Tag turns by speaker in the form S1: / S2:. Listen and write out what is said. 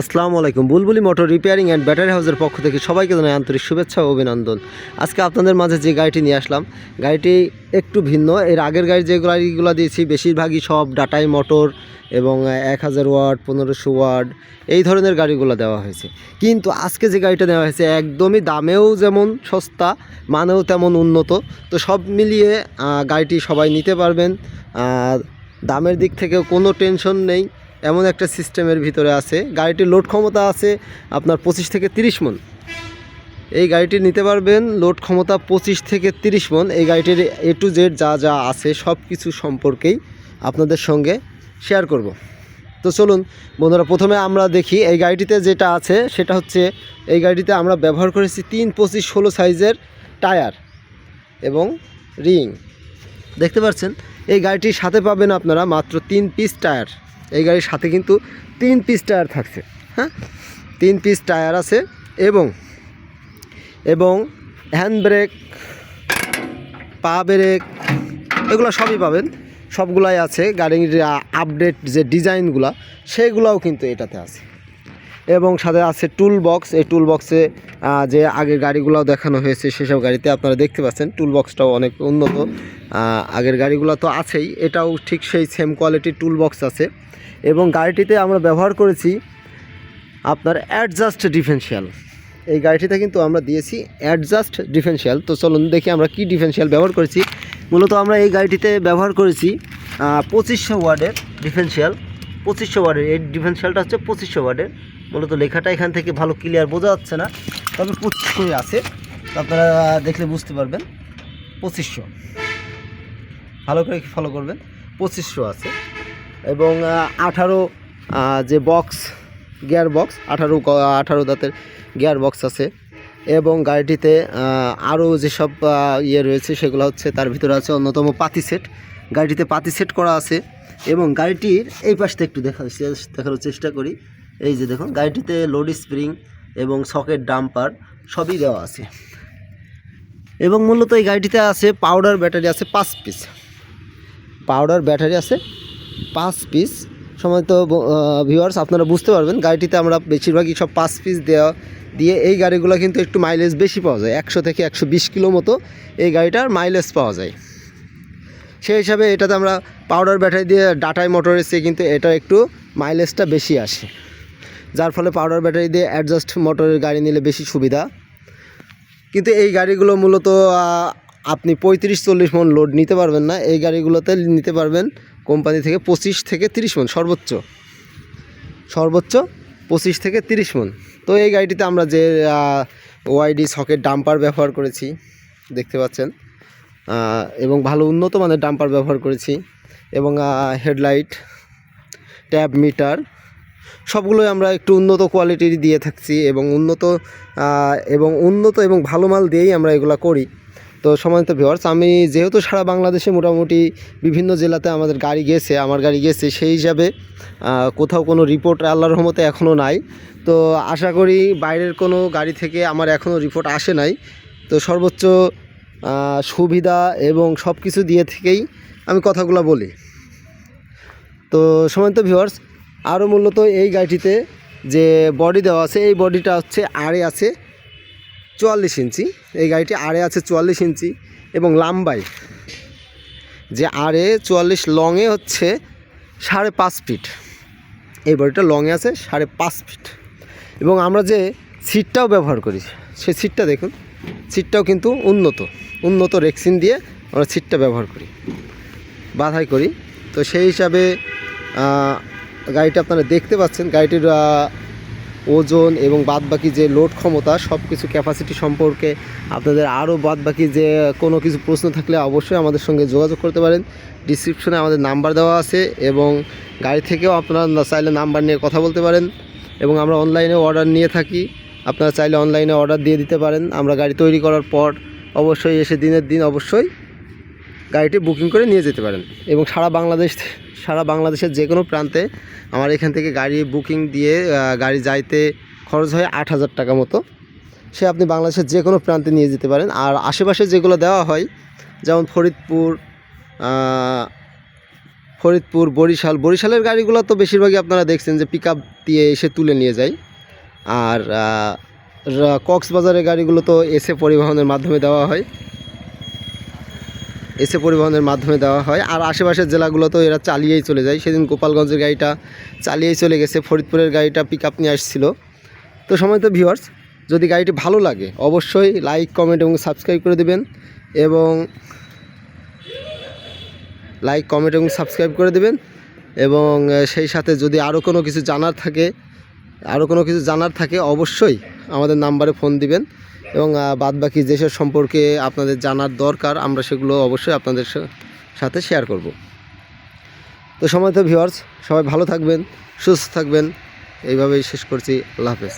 S1: আসসালামু আলাইকুম। বুলবুলি মোটর রিপেয়ারিং অ্যান্ড ব্যাটারি হাউসের পক্ষ থেকে সবাইকে জানাই আন্তরিক শুভেচ্ছা ও অভিনন্দন। আজকে আপনাদের মাঝে যে গাড়িটি নিয়ে আসলাম, গাড়িটি একটু ভিন্ন। এর আগের গাড়ি যে গাড়িগুলো দিয়েছি, বেশিরভাগই সব ডাটাই মোটর এবং এক হাজার ওয়াট, পনেরোশো ওয়াট এই ধরনের গাড়িগুলো দেওয়া হয়েছে। কিন্তু আজকে যে গাড়িটা দেওয়া হয়েছে একদমই দামেও যেমন সস্তা, মানেও তেমন উন্নত। তো সব মিলিয়ে গাড়িটি সবাই নিতে পারবেন। দামের দিক থেকেও কোনো টেনশন নেই। এমন একটা সিস্টেমের ভিতরে আছে। গাড়িটির লোড ক্ষমতা আছে আপনার পঁচিশ থেকে তিরিশ মন। এই গাড়িটি নিতে পারবেন, লোড ক্ষমতা পঁচিশ থেকে তিরিশ মন। এই গাড়িটির এ টু জেড যা যা আছে সব কিছু সম্পর্কেই আপনাদের সঙ্গে শেয়ার করব। তো চলুন, বন্ধুরা, প্রথমে আমরা দেখি এই গাড়িটিতে যেটা আছে, সেটা হচ্ছে এই গাড়িটিতে আমরা ব্যবহার করেছি তিন পঁচিশ ষোলো সাইজের টায়ার এবং রিং। দেখতে পাচ্ছেন, এই গাড়িটির সাথে পাবেন আপনারা মাত্র তিন পিস টায়ার। এই গাড়ির সাথে কিন্তু তিন পিস টায়ার থাকছে হ্যাঁ? তিন পিস টায়ার আছে এবং এবং হ্যান্ড ব্রেক পা ব্রেক এগুলো সবই পাবেন। সবগুলাই আছে। গাড়ির আপডেট যে ডিজাইনগুলা সেগুলোও কিন্তু এটাতে আছে। এবং সাথে আছে টুল বক্স এই টুল বক্সে যে আগের গাড়িগুলো দেখানো হয়েছে, সেসব গাড়িতে আপনারা দেখতে পাচ্ছেন টুল বক্সটাও অনেক উন্নত। আগের গাড়িগুলো তো আছেই, এটাও ঠিক সেই সেম কোয়ালিটির টুল বক্স আছে। এবং গাড়িটিতে আমরা ব্যবহার করেছি আপনার অ্যাডজাস্ট ডিফেন্সিয়াল এই গাড়িটিতে কিন্তু আমরা দিয়েছি অ্যাডজাস্ট ডিফেন্সিয়াল তো চলুন দেখি আমরা কি ডিফেন্সিয়াল ব্যবহার করেছি। মূলত আমরা এই গাড়িটিতে ব্যবহার করেছি পঁচিশশো ওয়ার্ডের ডিফেন্সিয়াল পঁচিশশো ওয়ার্ডের এই ডিফেন্সিয়ালটা হচ্ছে পঁচিশশো ওয়ার্ডের মূলত লেখাটা এখান থেকে ভালো ক্লিয়ার বোঝা যাচ্ছে না। তবে পঁচিশশোই আছে। আপনারা দেখলে বুঝতে পারবেন। পঁচিশশো ভালো করে ফলো করবেন। পঁচিশশো আছে। এবং আঠারো যে বক্স গিয়ার বক্স আঠারো আঠারো দাঁতের গিয়ার বক্স আছে। এবং গাড়িটিতে আরও যেসব ইয়ে রয়েছে, সেগুলো হচ্ছে তার ভিতরে আছে অন্যতম পাতি সেট গাড়িটিতে পাতি সেট করা আছে। এবং গাড়িটির এই পাশটা একটু দেখা দেখানোর চেষ্টা করি। এই যে দেখুন, গাড়িটিতে লোড স্প্রিং এবং সকেট ডাম্পার সবই দেওয়া আছে। এবং মূলত এই গাড়িটিতে আছে পাউডার ব্যাটারি আছে পাঁচ পিস পাউডার ব্যাটারি আছে পাঁচ পিস সময়ত ভিউয়ার্স আপনারা বুঝতে পারবেন, গাড়িটিতে আমরা বেশিরভাগই সব পাঁচ পিস দেওয়া দিয়ে এই গাড়িগুলো কিন্তু একটু মাইলেজ বেশি পাওয়া যায়। একশো থেকে একশো বিশ কিলো মতো এই গাড়িটার মাইলেজ পাওয়া যায়। সেই হিসাবে এটাতে আমরা পাউডার ব্যাটারি দিয়ে ডাটাই মোটর এসে কিন্তু এটা একটু মাইলেজটা বেশি আসে। যার ফলে পাউডার ব্যাটারি দিয়ে অ্যাডজাস্ট মোটরের গাড়ি নিলে বেশি সুবিধা। কিন্তু এই গাড়িগুলো মূলত আপনি পঁয়ত্রিশ, চল্লিশ মন লোড নিতে পারবেন না। এই গাড়িগুলোতে নিতে পারবেন কোম্পানি থেকে পঁচিশ থেকে তিরিশ মন, সর্বোচ্চ। সর্বোচ্চ পঁচিশ থেকে তিরিশ মন। তো এই গাড়িটিতে আমরা যে ওয়াইডি সকেট ডাম্পার ব্যবহার করেছি, দেখতে পাচ্ছেন এবং ভালো উন্নত মানের ডাম্পার ব্যবহার করেছি, এবং হেডলাইট ট্যাব মিটার সবগুলোই আমরা একটু উন্নত কোয়ালিটির দিয়ে থাকছি এবং উন্নত এবং উন্নত এবং ভালো মাল দিয়েই আমরা এগুলো করি। তো সময়ত ভিওয়ার্স আমি যেহেতু সারা বাংলাদেশে মোটামুটি বিভিন্ন জেলাতে আমাদের গাড়ি গেছে, আমার গাড়ি গেছে, সেই হিসাবে কোথাও কোনো রিপোর্ট আল্লাহর রহমতে এখনও নাই। তো আশা করি বাইরের কোনো গাড়ি থেকে আমার এখনও রিপোর্ট আসে নাই। তো সর্বোচ্চ সুবিধা এবং সব কিছু দিয়ে থেকেই আমি কথাগুলো বলি। তো সময়ত ভিউয়ার্স আরও মূলত এই গাড়িটিতে যে বডি দেওয়া আছে, এই বডিটা হচ্ছে আড়ে আছে চুয়াল্লিশ ইঞ্চি। এই গাড়িটি আড়ে আছে চুয়াল্লিশ ইঞ্চি এবং লাম্বাই। যে আড়ে চুয়াল্লিশ লংয়ে হচ্ছে সাড়ে পাঁচ ফিট এই বডিটা লংয়ে আছে সাড়ে পাঁচ ফিট এবং আমরা যে সিটটাও ব্যবহার করি, সেই সিটটা দেখুন সিটটাও কিন্তু উন্নত। উন্নত রেক্সিন দিয়ে আমরা সিটটা ব্যবহার করি, বাধাই করি। তো সেই হিসাবে গাড়িটা আপনারা দেখতে পাচ্ছেন, গাড়িটির ওজন এবং বাদবাকি যে লোড ক্ষমতা সব কিছু ক্যাপাসিটি সম্পর্কে আপনাদের আরও বাদবাকি যে কোনো কিছু প্রশ্ন থাকলে অবশ্যই আমাদের সঙ্গে যোগাযোগ করতে পারেন। ডিসক্রিপশনে আমাদের নাম্বার দেওয়া আছে এবং গাড়ি থেকেও আপনারা চাইলে নাম্বার নিয়ে কথা বলতে পারেন এবং আমরা অনলাইনে অর্ডার নিয়ে থাকি। আপনারা চাইলে অনলাইনে অর্ডার দিয়ে দিতে পারেন। আমরা গাড়ি তৈরি করার পর অবশ্যই এসে দিনের দিন অবশ্যই গাড়িটি বুকিং করে নিয়ে যেতে পারেন। এবং সারা বাংলাদেশ, সারা বাংলাদেশের যে কোনো প্রান্তে আমার এখান থেকে গাড়ি বুকিং দিয়ে গাড়ি যাইতে খরচ হয় আট হাজার টাকা মতো। সে আপনি বাংলাদেশের যে কোনো প্রান্তে নিয়ে যেতে পারেন। আর আশেপাশে যেগুলো দেওয়া হয়, যেমন ফরিদপুর ফরিদপুর, বরিশাল, বরিশালের গাড়িগুলো তো বেশিরভাগই আপনারা দেখছেন যে পিক দিয়ে এসে তুলে নিয়ে যায়। আর কক্সবাজারের গাড়িগুলো তো এসে পরিবহনের মাধ্যমে দেওয়া হয়। এসে পরিবহনের মাধ্যমে দেওয়া হয়। আর আশেপাশের জেলাগুলো তো এরা চালিয়েই চলে যায়। সেদিন গোপালগঞ্জের গাড়িটা চালিয়েই চলে গেছে। ফরিদপুরের গাড়িটা পিক আপ নিয়ে আসছিল। তো সময় তো ভিউয়ার্স যদি গাড়িটি ভালো লাগে, অবশ্যই লাইক কমেন্ট এবং সাবস্ক্রাইব করে দেবেন এবং লাইক কমেন্ট এবং সাবস্ক্রাইব করে দেবেন এবং সেই সাথে যদি আরও কোনো কিছু জানার থাকে আরও কোনো কিছু জানার থাকে, অবশ্যই আমাদের নাম্বারে ফোন দিবেন। এবং বাদ বাকি যেসব সম্পর্কে আপনাদের জানার দরকার, আমরা সেগুলো অবশ্যই আপনাদের সাথে শেয়ার করব। তো সময় তো ভিওয়ার্স সবাই ভালো থাকবেন, সুস্থ থাকবেন। এইভাবেই শেষ করছি। আল্লাহ হাফেজ।